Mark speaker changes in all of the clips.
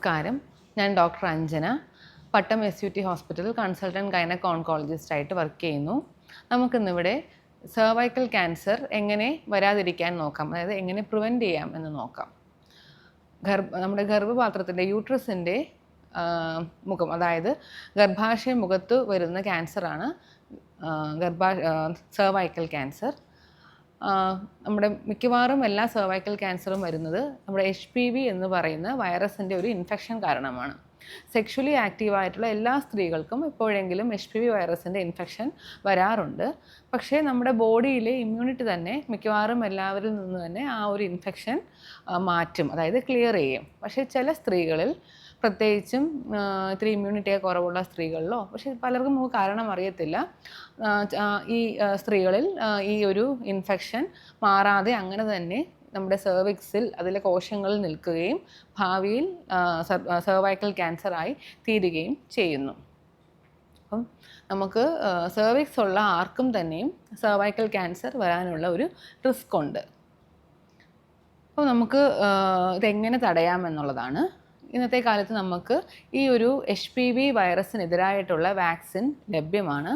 Speaker 1: നമസ്കാരം. ഞാൻ doctor Anjana. Pattom S U T hospital consultant gynaec oncologist ആയിട്ട് work ചെയ്യുന്നു. നമുക്കിന്നിവിടെ സെർവൈക്കൽ ക്യാൻസർ എങ്ങനെ വരാതിരിക്കാൻ നോക്കാം. അതായത് എങ്ങനെ പ്രിവെന്റ് ചെയ്യാം എന്ന് നോക്കാം. ഗർഭ നമ്മുടെ ഗർഭപാത്രത്തിന്റെ യൂട്രസിന്റെ മുഖം അതായത് ഗർഭാശയ മുഖത്ത് വരുന്ന ക്യാൻസറാണ് ഗർഭാ സെർവൈക്കൽ ക്യാൻസർ നമ്മുടെ മിക്കവാറും എല്ലാ സെർവൈക്കൽ ക്യാൻസറും വരുന്നത് നമ്മുടെ എച്ച് പി വി എന്ന് പറയുന്ന വൈറസിന്റെ ഒരു ഇൻഫെക്ഷൻ കാരണമാണ്. സെക്ഷുവലി ആക്റ്റീവായിട്ടുള്ള എല്ലാ സ്ത്രീകൾക്കും എപ്പോഴെങ്കിലും എച്ച് പി വി വൈറസിന്റെ ഇൻഫെക്ഷൻ വരാറുണ്ട്. പക്ഷേ നമ്മുടെ ബോഡിയിലെ ഇമ്മ്യൂണിറ്റി തന്നെ മിക്കവാറും എല്ലാവരിൽ നിന്ന് തന്നെ ആ ഒരു ഇൻഫെക്ഷൻ മാറ്റും അതായത് ക്ലിയർ ചെയ്യും. പക്ഷേ ചില സ്ത്രീകളിൽ പ്രത്യേകിച്ചും ഇത്തിരി ഇമ്മ്യൂണിറ്റി കുറവുള്ള സ്ത്രീകളിലോ പക്ഷേ പലർക്കും നമുക്ക് കാരണം അറിയത്തില്ല. ഈ സ്ത്രീകളിൽ ഈ ഒരു ഇൻഫെക്ഷൻ മാറാതെ അങ്ങനെ തന്നെ നമ്മുടെ സെർവിക്സിൽ അതിലെ കോശങ്ങളിൽ നിൽക്കുകയും ഭാവിയിൽ സെർവൈക്കൽ ക്യാൻസറായി തീരുകയും ചെയ്യുന്നു. അപ്പം നമുക്ക് സെർവിക്സ് ഉള്ള ആർക്കും തന്നെയും സെർവൈക്കൽ ക്യാൻസർ വരാനുള്ള ഒരു റിസ്ക് ഉണ്ട്. അപ്പോൾ നമുക്ക് ഇതെങ്ങനെ തടയാമെന്നുള്ളതാണ് ഇന്നത്തെ കാലത്ത് നമുക്ക് ഈ ഒരു എച്ച് പി വി വൈറസിനെതിരായിട്ടുള്ള വാക്സിൻ ലഭ്യമാണ്.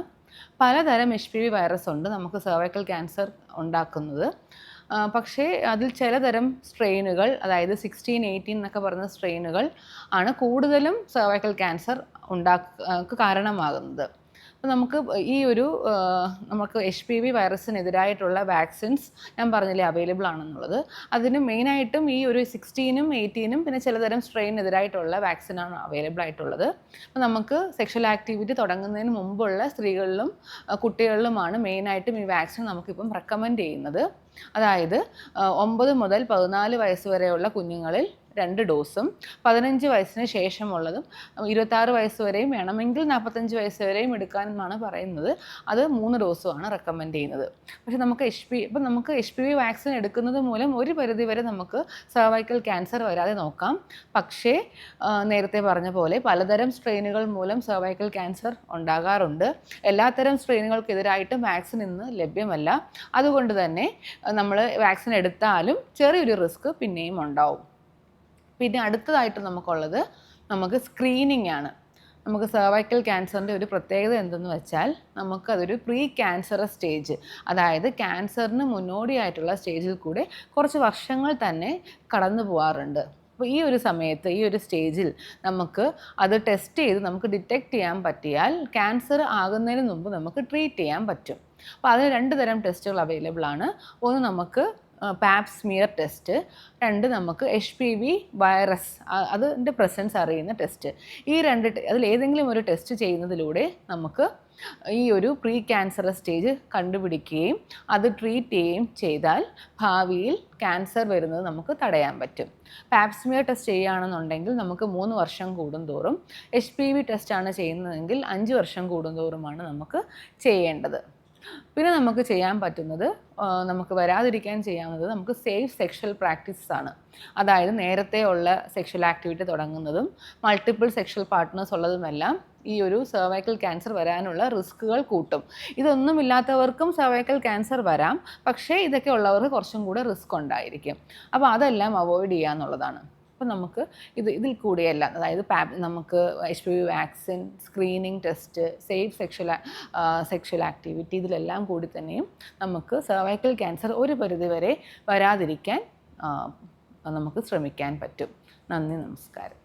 Speaker 1: പലതരം എച്ച് പി വി വൈറസ് ഉണ്ട് നമുക്ക് സെർവൈക്കൽ ക്യാൻസർ ഉണ്ടാക്കുന്നത്. പക്ഷേ അതിൽ ചിലതരം സ്ട്രെയിനുകൾ അതായത് സിക്സ്റ്റീൻ എയ്റ്റീൻ എന്നൊക്കെ പറയുന്ന സ്ട്രെയിനുകൾ ആണ് കൂടുതലും സെർവൈക്കൽ ക്യാൻസർ ഉണ്ടാക്ക കാരണമാകുന്നത്. അപ്പോൾ നമുക്ക് ഈ ഒരു നമുക്ക് എച്ച് പി വി വൈറസിനെതിരായിട്ടുള്ള വാക്സിൻസ് ഞാൻ പറഞ്ഞില്ലേ അവൈലബിൾ ആണെന്നുള്ളത്. അതിന് മെയിനായിട്ടും ഈ ഒരു സിക്സ്റ്റീനും എയ്റ്റീനും പിന്നെ ചിലതരം സ്ട്രെയിനെതിരായിട്ടുള്ള വാക്സിനാണ് അവൈലബിൾ ആയിട്ടുള്ളത്. അപ്പോൾ നമുക്ക് സെക്ഷൽ ആക്ടിവിറ്റി തുടങ്ങുന്നതിന് മുമ്പുള്ള സ്ത്രീകളിലും കുട്ടികളിലുമാണ് മെയിനായിട്ടും ഈ വാക്സിൻ നമുക്കിപ്പം റെക്കമെൻഡ് ചെയ്യുന്നത്. അതായത് ഒമ്പത് മുതൽ പതിനാല് വയസ്സ് വരെയുള്ള കുഞ്ഞുങ്ങളിൽ രണ്ട് ഡോസും പതിനഞ്ച് വയസ്സിന് ശേഷമുള്ളതും ഇരുപത്താറ് വയസ്സ് വരെയും വേണമെങ്കിൽ നാൽപ്പത്തഞ്ച് വയസ്സ് വരെയും എടുക്കാനെന്നാണ് പറയുന്നത്. അത് മൂന്ന് ഡോസുമാണ് റെക്കമെൻഡ് ചെയ്യുന്നത്. പക്ഷേ നമുക്ക് എച്ച് പി ഇപ്പം നമുക്ക് എച്ച് പി വി വാക്സിൻ എടുക്കുന്നത് മൂലം ഒരു പരിധി വരെ നമുക്ക് സർവൈക്കൽ ക്യാൻസർ വരാതെ നോക്കാം. പക്ഷേ നേരത്തെ പറഞ്ഞ പോലെ പലതരം സ്ട്രെയിനുകൾ മൂലം സർവൈക്കൽ ക്യാൻസർ ഉണ്ടാകാറുണ്ട്. എല്ലാത്തരം സ്ട്രെയിനുകൾക്കെതിരായിട്ടും വാക്സിൻ ഇന്ന് ലഭ്യമല്ല. അതുകൊണ്ട് തന്നെ നമ്മൾ വാക്സിൻ എടുത്താലും ചെറിയൊരു റിസ്ക് പിന്നെയും ഉണ്ടാവും. പിന്നെ അടുത്തതായിട്ട് നമുക്കുള്ളത് നമുക്ക് സ്ക്രീനിങ് ആണ്. നമുക്ക് സെർവൈക്കൽ ക്യാൻസറിന്റെ ഒരു പ്രത്യേകത എന്തെന്ന് വെച്ചാൽ നമുക്കതൊരു പ്രീ ക്യാൻസറസ് സ്റ്റേജ് അതായത് ക്യാൻസറിന് മുന്നോടിയായിട്ടുള്ള സ്റ്റേജിൽ കൂടെ കുറച്ച് വർഷങ്ങൾ തന്നെ കടന്നു പോകാറുണ്ട് അപ്പോൾ ഈ ഒരു സമയത്ത് ഈ ഒരു സ്റ്റേജിൽ നമുക്ക് അത് ടെസ്റ്റ് ചെയ്ത് നമുക്ക് ഡിറ്റക്റ്റ് ചെയ്യാൻ പറ്റിയാൽ ക്യാൻസർ ആകുന്നതിന് മുമ്പ് നമുക്ക് ട്രീറ്റ് ചെയ്യാൻ പറ്റും. അപ്പോൾ അതിന് രണ്ട് തരം ടെസ്റ്റുകൾ അവൈലബിൾ ആണ്. ഒന്ന് നമുക്ക് പാപ് സ്മിയർ ടെസ്റ്റ് രണ്ട് നമുക്ക് എച്ച് പി വി വൈറസ് അതിന്റെ പ്രസൻസ് അറിയുന്ന ടെസ്റ്റ് ഈ രണ്ട് അതിൽ ഏതെങ്കിലും ഒരു ടെസ്റ്റ് ചെയ്യുന്നതിലൂടെ നമുക്ക് ഈ ഒരു പ്രീ ക്യാൻസർ സ്റ്റേജ് കണ്ടുപിടിക്കുകയും അത് ട്രീറ്റ് ചെയ്യുകയും ചെയ്താൽ ഭാവിയിൽ ക്യാൻസർ വരുന്നത് നമുക്ക് തടയാൻ പറ്റും. പാപ്സ്മിയർ ടെസ്റ്റ് ചെയ്യുകയാണെന്നുണ്ടെങ്കിൽ നമുക്ക് മൂന്ന് വർഷം കൂടുന്തോറും എച്ച് പി വി ടെസ്റ്റാണ് ചെയ്യുന്നതെങ്കിൽ അഞ്ച് വർഷം കൂടുന്തോറുമാണ് നമുക്ക് ചെയ്യേണ്ടത്. പിന്നെ നമുക്ക് ചെയ്യാൻ പറ്റുന്നത് നമുക്ക് വരാതിരിക്കാൻ ചെയ്യാവുന്നത് നമുക്ക് സേഫ് സെക്ഷൽ പ്രാക്ടീസസ് ആണ്. അതായത് നേരത്തെ ഉള്ള സെക്ഷൽ ആക്ടിവിറ്റി തുടങ്ങുന്നതും മൾട്ടിപ്പിൾ സെക്ഷൽ പാർട്ട്നേഴ്സ് ഉള്ളതുമെല്ലാം ഈ ഒരു സെർവൈക്കൽ ക്യാൻസർ വരാനുള്ള റിസ്ക്കുകൾ കൂട്ടും. ഇതൊന്നും ഇല്ലാത്തവർക്കും സെർവൈക്കൽ ക്യാൻസർ വരാം പക്ഷേ ഇതൊക്കെ ഉള്ളവർക്ക് കുറച്ചും കൂടെ റിസ്ക് ഉണ്ടായിരിക്കും. അപ്പോൾ അതെല്ലാം അവോയ്ഡ് ചെയ്യുക എന്നുള്ളതാണ് അപ്പം നമുക്ക് ഇത് ഇതിൽ കൂടിയല്ല. അതായത് നമുക്ക് H P V vaccine screening test safe sexual sexual activity ഇതിലെല്ലാം കൂടി തന്നെയും നമുക്ക് സർവൈക്കൽ ക്യാൻസർ ഒരു പരിധിവരെ വരാതിരിക്കാൻ നമുക്ക് ശ്രമിക്കാൻ പറ്റും. നന്ദി നമസ്കാരം.